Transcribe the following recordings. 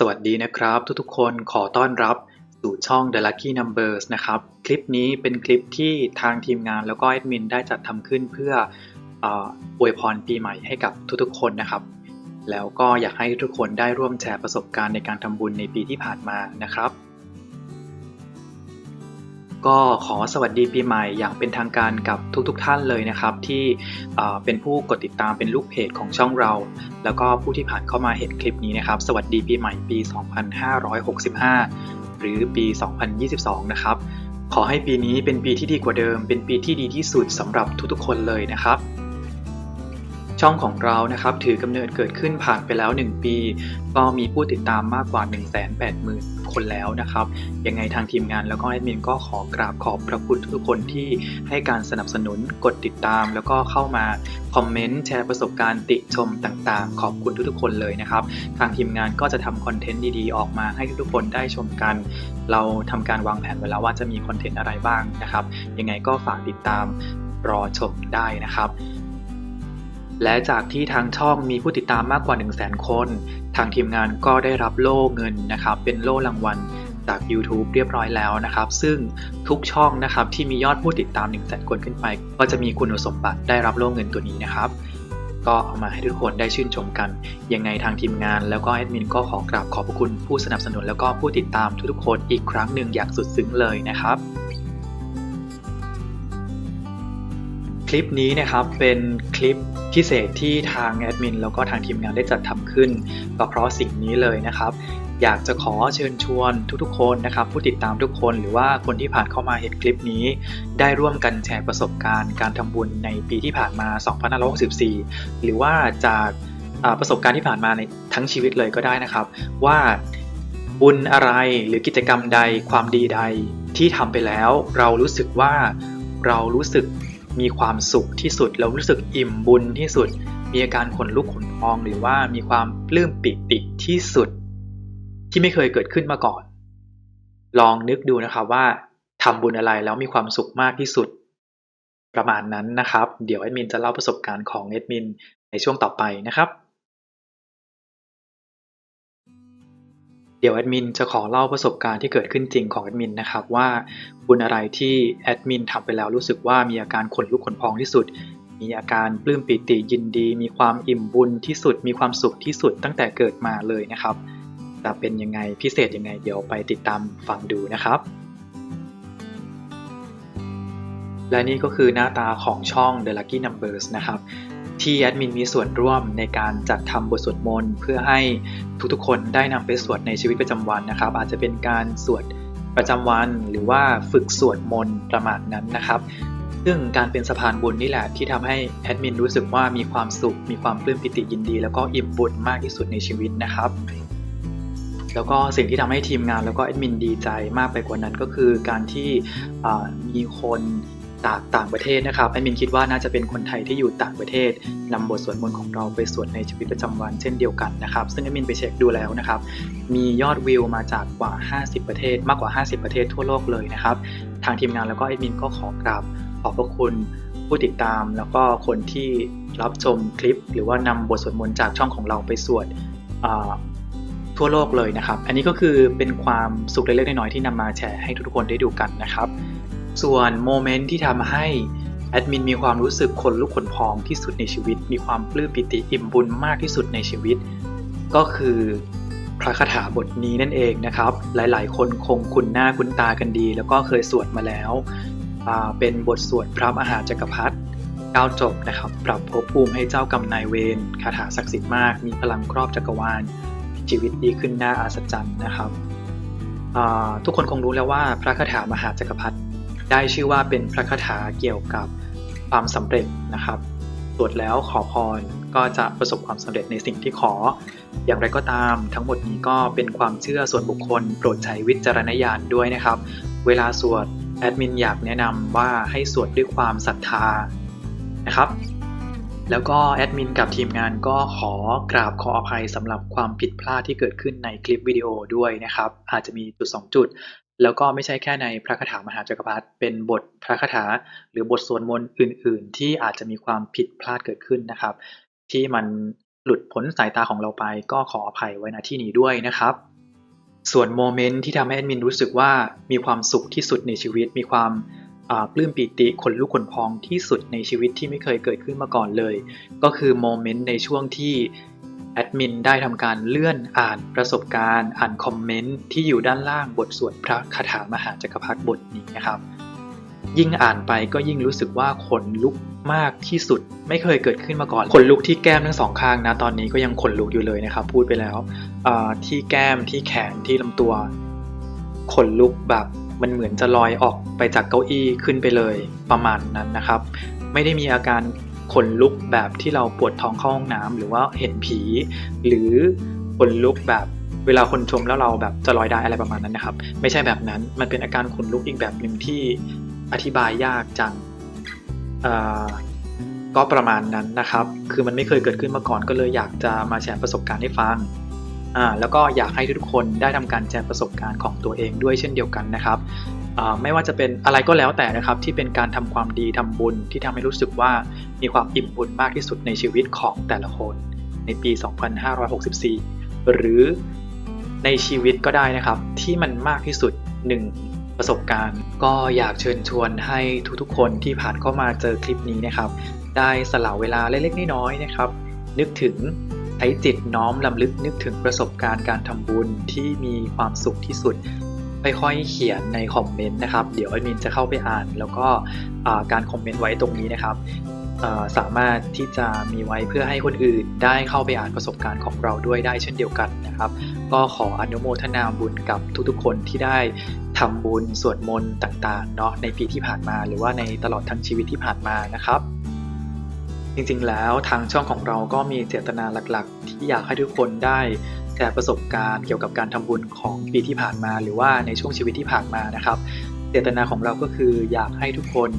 สวัสดีนะครับ ทุกๆคนขอต้อนรับสู่ช่อง The Lucky Numbers นะครับ คลิปนี้เป็นคลิปที่ทางทีมงานแล้วก็แอดมินได้จัดทำขึ้นเพื่ออวยพรปีใหม่ให้กับทุกๆคนนะครับ แล้วก็อยากให้ทุกคนได้ร่วมแชร์ประสบการณ์ในการทำบุญในปีที่ผ่านมานะครับ ก็ขอสวัสดีปีใหม่อย่างเป็นทางการกับทุกๆทท่านเลยนะครับ ที่เป็นผู้กดติดตามเป็นลูกเพจของช่องเรา แล้วก็ผู้ที่ผ่านเข้ามาเห็นคลิปนี้นะครับ สวัสดีปีใหม่ปี 2565 หรือปี 2022 นะครับ ขอให้ปีนี้เป็นปีที่ดีกว่าเดิม เป็นปีที่ดีที่สุดสำหรับทุกๆ คนเลยนะครับช่องของเรานะครับถือกำเนิดเกิดขึ้นผ่านไปแล้ว 1 ปี ก็มีผู้ติดตามมากกว่า 180,000 คนแล้วนะครับ ยังไงทางทีมงานแล้วก็แอดมินก็ขอกราบขอบพระคุณทุกคนที่ให้การสนับสนุนกดติดตาม แล้วก็เข้ามาคอมเมนต์แชร์ประสบการณ์ติชมต่างๆ ขอบคุณทุกๆคนเลยนะครับ ทางทีมงานก็จะทำคอนเทนต์ดีๆ ออกมาให้ทุกๆคนได้ชมกัน เราทำการวางแผนไว้แล้วว่าจะมีคอนเทนต์อะไรบ้างนะครับ ยังไงก็ฝากติดตามรอชมได้นะครับ และจากที่ทางช่องมีผู้ติดตามมากกว่า 1 0 0 0 0แคน ทางทีมงานก็ได้รับโล่เงินนะครับ เป็นโล่รางวัลจาก YouTube เรียบร้อยแล้วนะครับ ซึ่งทุกช่องนะครับที่มียอดผู้ติดตาม 1 0 0 0 0แคนขึ้นไป ก็จะมีคุณสมบัติได้รับโล่เงินตัวนี้นะครับ ก็เอามาให้ทุกคนได้ชื่นชมกัน ยังไงทางทีมงานแล้วก็แอดมินก็ขอกราบขอบพระคุณผู้สนับสนุนแล้วก็ผู้ติดตามทุกๆคนอีกครั้งหนึ่งอย่างสุดซึ้งเลยนะครับ คลิปนี้นะครับเป็นคลิปพิเศษที่ทางแอดมินแล้วก็ทางทีมงานได้จัดทำขึ้นก็เพราะสิ่งนี้เลยนะครับ อยากจะขอเชิญชวนทุกๆ คนนะครับ ผู้ติดตามทุกคนหรือว่าคนที่ผ่านเข้ามาเห็นคลิปนี้ ได้ร่วมกันแชร์ประสบการณ์การทำบุญในปีที่ผ่านมา 2564 หรือว่าจากประสบการณ์ที่ผ่านมาในทั้งชีวิตเลยก็ได้นะครับ ว่าบุญอะไรหรือกิจกรรมใดความดีใดที่ทำไปแล้ว เรารู้สึกว่าเรารู้สึก มีความสุขที่สุดแล้วรู้สึกอิ่มบุญที่สุด มีอาการขนลุกขนพองหรือว่ามีความปลื้มปิติที่สุด ที่ไม่เคยเกิดขึ้นมาก่อน ลองนึกดูนะครับว่าทำบุญอะไรแล้วมีความสุขมากที่สุด ประมาณนั้นนะครับ เดี๋ยวแอดมินจะเล่าประสบการณ์ของแอดมินในช่วงต่อไปนะครับ เดี๋ยวแอดมินจะขอเล่าประสบการณ์ที่เกิดขึ้นจริงของแอดมินนะครับว่าบุญอะไรที่แอดมินทำไปแล้วรู้สึกว่ามีอาการขนลุกขนพองที่สุด มีอาการปลื้มปิติยินดี มีความอิ่มบุญที่สุด มีความสุขที่สุดตั้งแต่เกิดมาเลยนะครับจะเป็นยังไงพิเศษยังไงเดี๋ยวไปติดตามฟังดูนะครับ และนี่ก็คือหน้าตาของช่อง The Lucky Numbers นะครับ ที่แอดมินมีส่วนร่วมในการจัดทำบทสวดมนต์เพื่อให้ทุกๆ คนได้นำไปสวดในชีวิตประจำวันนะครับ อาจจะเป็นการสวดประจำวันหรือว่าฝึกสวดมนต์ประมาณนั้นนะครับซึ่งการเป็นสะพานบุญนี่แหละที่ทำให้แอดมินรู้สึกว่ามีความสุข มีความปลื้มปิติยินดี แล้วก็อิ่มบุญมากที่สุดในชีวิตนะครับ แล้วก็สิ่งที่ทำให้ทีมงานแล้วก็แอดมินดีใจมากไปกว่านั้นก็คือการที่มีคน จากต่างประเทศนะครับแอดมินคิดว่าน่าจะเป็นคนไทยที่อยู่ต่างประเทศนำบทสวดมนต์ของเราไปสวดในชีวิตประจำวันเช่นเดียวกันนะครับ ซึ่งแอดมินไปเช็คดูแล้วนะครับ มียอดวิวมาจากกว่า 50 ประเทศ มากกว่า 50 ประเทศทั่วโลกเลยนะครับ ทางทีมงานแล้วก็แอดมินก็ขอกราบขอบพระคุณผู้ติดตามแล้วก็คนที่รับชมคลิป หรือว่านำบทสวดมนต์จากช่องของเราไปสวดทั่วโลกเลยนะครับ อันนี้ก็คือเป็นความสุขเล็กๆน้อยๆที่นำมาแชร์ให้ทุกๆคนได้ดูกันนะครับ ส่วนโมเมนต์ที่ทำให้แอดมินมีความรู้สึกขนลุกขนพองที่สุดในชีวิต มีความปลื้มปิติอิ่มบุญมากที่สุดในชีวิต ก็คือพระคาถาบทนี้นั่นเองนะครับ หลายๆ คนคงคุ้นหน้าคุ้นตากันดี แล้วก็เคยสวดมาแล้ว เป็นบทสวดพระมหาจักรพรรดิก้าจบนะครับ ปรับภพภูมิให้เจ้ากรรมนายเวรคาถาศักดิ์สิทธิ์มาก มีพลังครอบจักรวาล ชีวิตดีขึ้นน่าอัศจรรย์นะครับ ทุกคนคงรู้แล้วว่าพระคาถามหาจักรพรรดิ ได้ชื่อว่าเป็นพระคาถาเกี่ยวกับความสำเร็จนะครับสวดแล้วขอพรก็จะประสบความสำเร็จในสิ่งที่ขอ อย่างไรก็ตามทั้งหมดนี้ก็เป็นความเชื่อส่วนบุคคล โปรดใช้วิจารณญาณด้วยนะครับ เวลาสวดแอดมินอยากแนะนำว่าให้สวดด้วยความศรัทธานะครับ แล้วก็แอดมินกับทีมงานก็ขอกราบขออภัยสำหรับความผิดพลาดที่เกิดขึ้นในคลิปวิดีโอด้วยนะครับ อาจจะมีจุด 2 จุด แล้วก็ไม่ใช่แค่ในพระคาถามหาจักรพรรดิเป็นบทพระคาถาหรือบทสวดมนต์อื่น ๆ ที่อาจจะมีความผิดพลาดเกิดขึ้นนะครับ ที่มันหลุดพ้นสายตาของเราไป ก็ขออภัยไว้ณที่นี้ด้วยนะครับ ส่วนโมเมนต์ที่ทำให้แอดมินรู้สึกว่ามีความสุขที่สุดในชีวิต มีความปลื้มปิติขนลุกขนพองที่สุดในชีวิตที่ไม่เคยเกิดขึ้นมาก่อนเลย ก็คือโมเมนต์ในช่วงที่ แอดมินได้ทำการเลื่อนอ่านประสบการณ์ อ่านคอมเมนต์ที่อยู่ด้านล่างบทสวดพระคาถามหาจักรพรรดิบทนี้นะครับ ยิ่งอ่านไปก็ยิ่งรู้สึกว่าขนลุกมากที่สุดไม่เคยเกิดขึ้นมาก่อนขนลุกที่แก้มทั้งสองข้างนะตอนนี้ก็ยังขนลุกอยู่เลยนะครับ พูดไปแล้วที่แก้มที่แขนที่ลำตัวขนลุกแบบมันเหมือนจะลอยออกไปจากเก้าอี้ขึ้นไปเลยประมาณนั้นนะครับ ไม่ได้มีอาการ ขนลุกแบบที่เราปวดท้องเข้าห้องน้ำหรือว่าเห็นผี หรือขนลุกแบบเวลาคนชมแล้วเราแบบจะลอยได้อะไรประมาณนั้นนะครับ ไม่ใช่แบบนั้นมันเป็นอาการขนลุกอีกแบบหนึ่งที่อธิบายยากจังก็ประมาณนั้นนะครับ คือมันไม่เคยเกิดขึ้นมาก่อนก็เลยอยากจะมาแชร์ประสบการณ์ให้ฟังอ่าแล้วก็อยากให้ทุกคนได้ทำการแชร์ประสบการณ์ของตัวเองด้วยเช่นเดียวกันนะครับ ไม่ว่าจะเป็นอะไรก็แล้วแต่นะครับ ที่เป็นการทำความดีทำบุญที่ทำให้รู้สึกว่ามีความอิ่มบุญมากที่สุดในชีวิตของแต่ละคน ในปี 2564 หรือในชีวิตก็ได้นะครับ ที่มันมากที่สุด 1 ประสบการณ์ ก็อยากเชิญชวนให้ทุกๆ คนที่ผ่านเข้ามาเจอคลิปนี้นะครับ ได้สละเวลาเล็กๆน้อยๆนะครับ นึกถึงใช้จิตน้อมลำลึกนึกถึงประสบการณ์การทำบุญที่มีความสุขที่สุด ค่อยๆเขียนในคอมเมนต์นะครับ เดี๋ยวแอดมินจะเข้าไปอ่าน แล้วก็การคอมเมนต์ไว้ตรงนี้นะครับสามารถที่จะมีไว้เพื่อให้คนอื่นได้เข้าไปอ่านประสบการณ์ของเราด้วยได้เช่นเดียวกันนะครับ ก็ขออนุโมทนาบุญกับทุกๆ คนที่ได้ทำบุญสวดมนต์ต่างๆเนาะในปีที่ผ่านมา หรือว่าในตลอดทั้งชีวิตที่ผ่านมานะครับจริงๆ แล้วทางช่องของเราก็มีเจตนาหลักๆ ที่อยากให้ทุกคนได้ ชร์ประสบการณ์เกี่ยวกับการทำบุญของปีที่ผ่านมา หรือว่าในช่วงชีวิตที่ผ่านมานะครับ เจตนาของเราก็คืออยากให้ทุกคน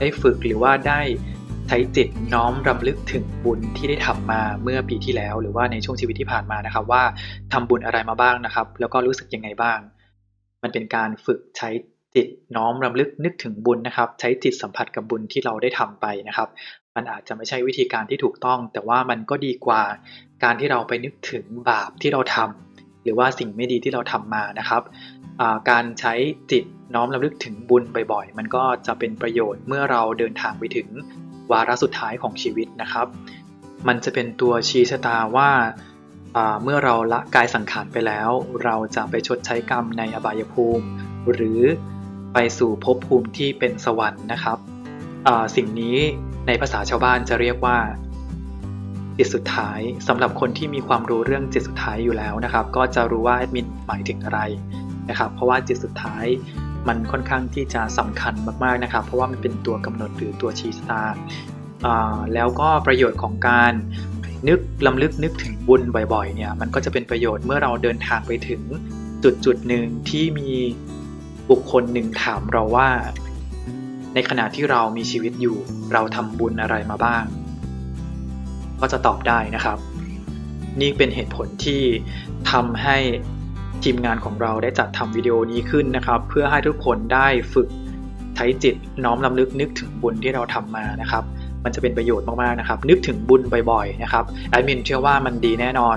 ได้ฝึกหรือว่าได้ใช้จิตน้อมรำลึกถึงบุญที่ได้ทำมาเมื่อปีที่แล้ว หรือว่าในช่วงชีวิตที่ผ่านมานะครับ ว่าทำบุญอะไรมาบ้างนะครับ แล้วก็รู้สึกยังไงบ้าง มันเป็นการฝึกใช้จิตน้อมรำลึกนึกถึงบุญนะครับ ใช้จิตสัมผัสกับบุญที่เราได้ทำไปนะครับ มันอาจจะไม่ใช่วิธีการที่ถูกต้อง แต่ว่ามันก็ดีกว่า การที่เราไปนึกถึงบาปที่เราทำหรือว่าสิ่งไม่ดีที่เราทำมานะครับ การใช้จิตน้อมรำลึกถึงบุญบ่อยๆ มันก็จะเป็นประโยชน์เมื่อเราเดินทางไปถึงวาระสุดท้ายของชีวิตนะครับ มันจะเป็นตัวชี้ชะตาว่าเมื่อเราละกายสังขารไปแล้ว เราจะไปชดใช้กรรมในอบายภูมิ หรือไปสู่ภพภูมิที่เป็นสวรรค์นะครับสิ่งนี้ในภาษาชาวบ้านจะเรียกว่า จิตสุดท้ายสำหรับคนที่มีความรู้เรื่องจิตสุดท้ายอยู่แล้วนะครับ ก็จะรู้ว่าแอดมินหมายถึงอะไรนะครับ เพราะว่าจิตสุดท้ายมันค่อนข้างที่จะสำคัญมากๆนะครับ เพราะว่ามันเป็นตัวกำหนดหรือตัวชี้ชะตาแล้วก็ประโยชน์ของการนึกลำลึกนึกถึงบุญบ่อยๆเนี่ยมันก็จะเป็นประโยชน์เมื่อเราเดินทางไปถึงจุดจุดหนึ่งที่มีบุคคลหนึ่งถามเราว่า ในขณะที่เรามีชีวิตอยู่ เราทำบุญอะไรมาบ้าง ก็จะตอบได้นะครับ นี่เป็นเหตุผลที่ทำให้ทีมงานของเราได้จัดทำวิดีโอนี้ขึ้นนะครับ เพื่อให้ทุกคนได้ฝึกใช้จิตน้อมลำลึกนึกถึงบุญที่เราทำมานะครับ มันจะเป็นประโยชน์มากๆนะครับ นึกถึงบุญบ่อยๆนะครับแอดมินเชื่อว่ามันดีแน่นอน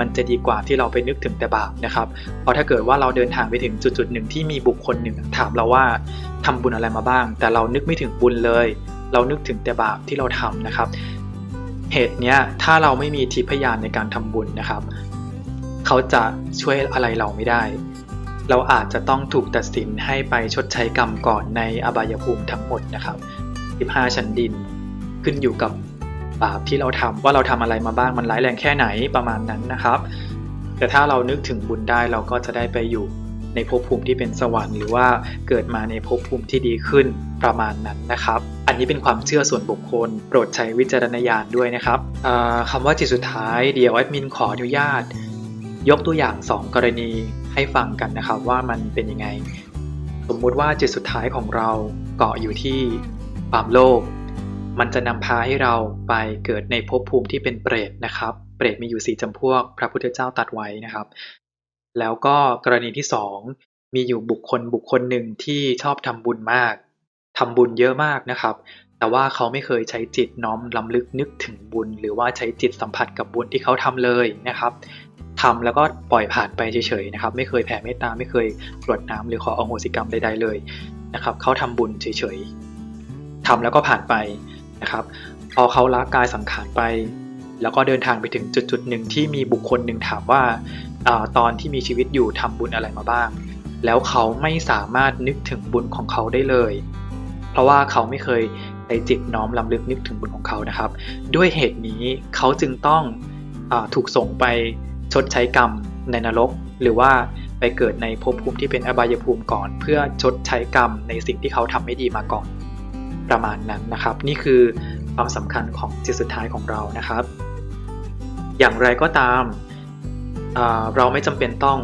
มันจะดีกว่าที่เราไปนึกถึงแต่บาปนะครับเพราะถ้าเกิดว่าเราเดินทางไปถึงจุดๆหนึ่งที่มีบุคคลหนึ่งถามเราว่าทำบุญอะไรมาบ้าง แต่เรานึกไม่ถึงบุญเลย เรานึกถึงแต่บาปที่เราทำนะครับ เหตุเนี้ยถ้าเราไม่มีทิพยานในการทำบุญนะครับ เขาจะช่วยอะไรเราไม่ได้ เราอาจจะต้องถูกตัดสินให้ไปชดใช้กรรมก่อนในอบายภูมิทั้งหมดนะครับ 15 ชั้นดินขึ้นอยู่กับบาปที่เราทำว่าเราทำอะไรมาบ้างมันร้ายแรงแค่ไหนประมาณนั้นนะครับ แต่ถ้าเรานึกถึงบุญได้เราก็จะได้ไปอยู่ ในภพภูมิที่เป็นสวรรค์หรือว่าเกิดมาในภพภูมิที่ดีขึ้นประมาณนั้นนะครับ อันนี้เป็นความเชื่อส่วนบุคคล โปรดใช้วิจารณญาณด้วยนะครับอ่าคำว่าจิตสุดท้ายเดี๋ยวแอดมินขออนุญาต ยกตัวอย่าง 2 กรณีให้ฟังกันนะครับว่ามันเป็นยังไง สมมุติว่าจิตสุดท้ายของเราเกาะอยู่ที่ความโลภมันจะนำพาให้เราไปเกิดในภพภูมิที่เป็นเปรตนะครับ เปรตมีอยู่สี่จำพวก พระพุทธเจ้าตัดไว้นะครับ แล้วก็กรณีที่สองมีอยู่บุคคลบุคคลหนึ่งที่ชอบทำบุญมากทำบุญเยอะมากนะครับ แต่ว่าเขาไม่เคยใช้จิตน้อมลำลึกนึกถึงบุญ หรือว่าใช้จิตสัมผัสกับบุญที่เขาทำเลยนะครับทำแล้วก็ปล่อยผ่านไปเฉยๆนะครับ ไม่เคยแผ่เมตตาไม่เคยกรวดน้ำหรือขออโหสิกรรมใดๆเลยนะครับ เขาทำบุญเฉยๆทำแล้วก็ผ่านไปนะครับ พอเขาละกายสังขารไป แล้วก็เดินทางไปถึงจุดๆหนึ่งที่มีบุคคลหนึ่งถามว่าอาตอนที่มีชีวิตอยู่ทำบุญอะไรมาบ้าง แล้วเขาไม่สามารถนึกถึงบุญของเขาได้เลย เพราะว่าเขาไม่เคยในจิตน้อมลำลึกนึกถึงบุญของเขานะครับ ด้วยเหตุนี้เขาจึงต้องอถูกส่งไปชดใช้กรรมในนรก หรือว่าไปเกิดในภพภูมิที่เป็นอบายภูมิก่อน เพื่อชดใช้กรรมในสิ่งที่เขาทำไม่ดีมาก่อนประมาณนั้นนะครับ นี่คือความสำคัญของจิตสุดท้ายของเรานะครับ อย่างไรก็ตามเราไม่จำเป็นต้อง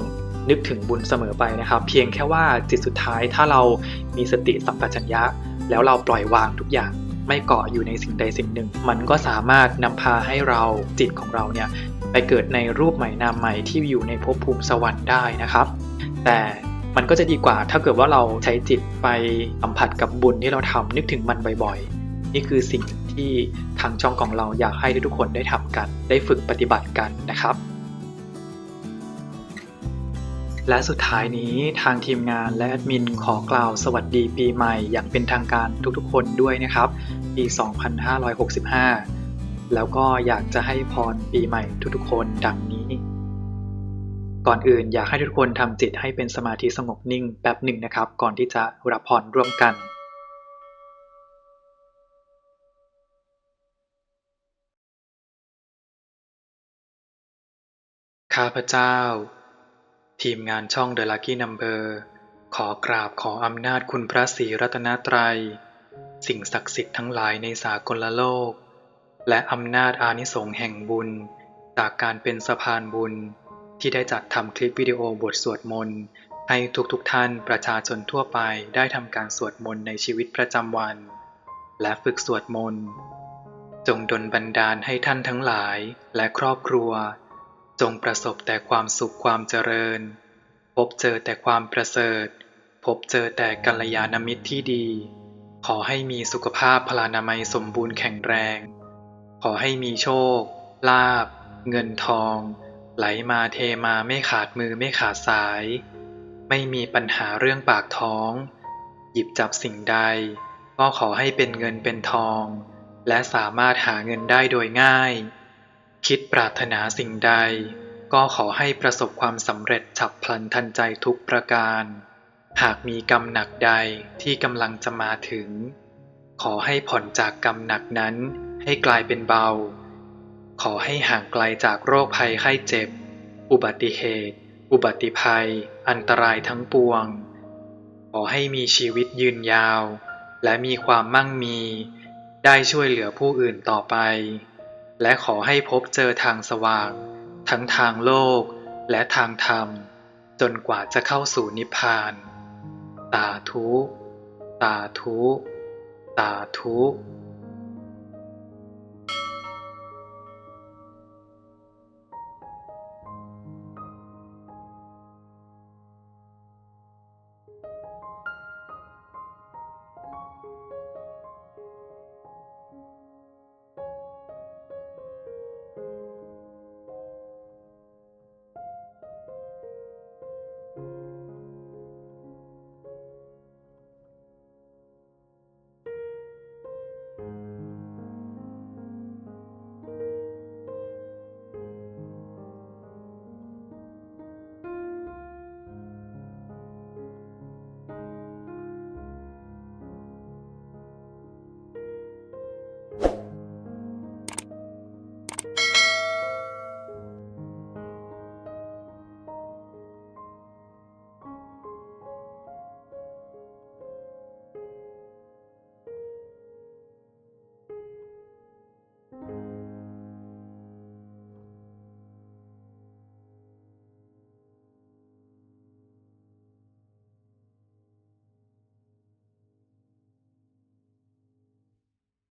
นึกถึงบุญเสมอไปนะครับ เพียงแค่ว่าจิตสุดท้ายถ้าเรามีสติสัมปชัญญะ แล้วเราปล่อยวางทุกอย่างไม่เกาะอยู่ในสิ่งใดสิ่งหนึ่ง มันก็สามารถนำพาให้เราจิตของเราเนี่ยไปเกิดในรูปใหม่นามใหม่ที่อยู่ในภพภูมิสวรรค์ได้นะครับ แต่มันก็จะดีกว่าถ้าเกิดว่าเราใช้จิตไปสัมผัสกับบุญที่เราทำนึกถึงมันบ่อยๆ นี่คือสิ่งที่ทางช่องของเราอยากให้ทุกคนได้ทำกัน ได้ฝึกปฏิบัติกันนะครับ และสุดท้ายนี้ทางทีมงานและแอดมินขอกล่าวสวัสดีปีใหม่อย่างเป็นทางการทุกๆ คนด้วยนะครับ ปี 2565 แล้วก็อยากจะให้พรปีใหม่ทุกๆ คนดังนี้ก่อนอื่นอยากให้ทุกคนทำจิตให้เป็นสมาธิสงบนิ่งแป๊บหนึ่งนะครับ ก่อนที่จะรับพรร่วมกัน ข้าพเจ้า ทีมงานช่อง The Lucky Number ขอกราบขออำนาจคุณพระศรีรัตนตรัย สิ่งศักดิ์สิทธิ์ทั้งหลายในสากลโลก และอำนาจอานิสงส์แห่งบุญ จากการเป็นสะพานบุญ ที่ได้จัดทำคลิปวิดีโอบทสวดมนต์ให้ทุกๆทท่านประชาชนทั่วไปได้ทำการสวดมนต์ในชีวิตประจำวัน และฝึกสวดมนต์จงดลบันดาลให้ท่านทั้งหลายและครอบครัว จงประสบแต่ความสุขความเจริญ พบเจอแต่ความประเสริฐ พบเจอแต่กัลยาณมิตรที่ดี ขอให้มีสุขภาพพลานามัยสมบูรณ์แข็งแรง ขอให้มีโชค ลาบ เงินทอง ไหลมาเทมาไม่ขาดมือไม่ขาดสาย ไม่มีปัญหาเรื่องปากท้อง หยิบจับสิ่งใด ก็ขอให้เป็นเงินเป็นทอง และสามารถหาเงินได้โดยง่าย คิดปรารถนาสิ่งใด ก็ขอให้ประสบความสำเร็จฉับพลันทันใจทุกประการ หากมีกรรมหนักใดที่กำลังจะมาถึง ขอให้ผ่อนจากกรรมหนักนั้นให้กลายเป็นเบา ขอให้ห่างไกลจากโรคภัยไข้เจ็บ อุบัติเหตุ อุบัติภัย อันตรายทั้งปวง ขอให้มีชีวิตยืนยาว และมีความมั่งมี ได้ช่วยเหลือผู้อื่นต่อไป และขอให้พบเจอทางสว่าง ทั้งทางโลกและทางธรรม จนกว่าจะเข้าสู่นิพพาน ตาทุ ตาทุ ตาทุ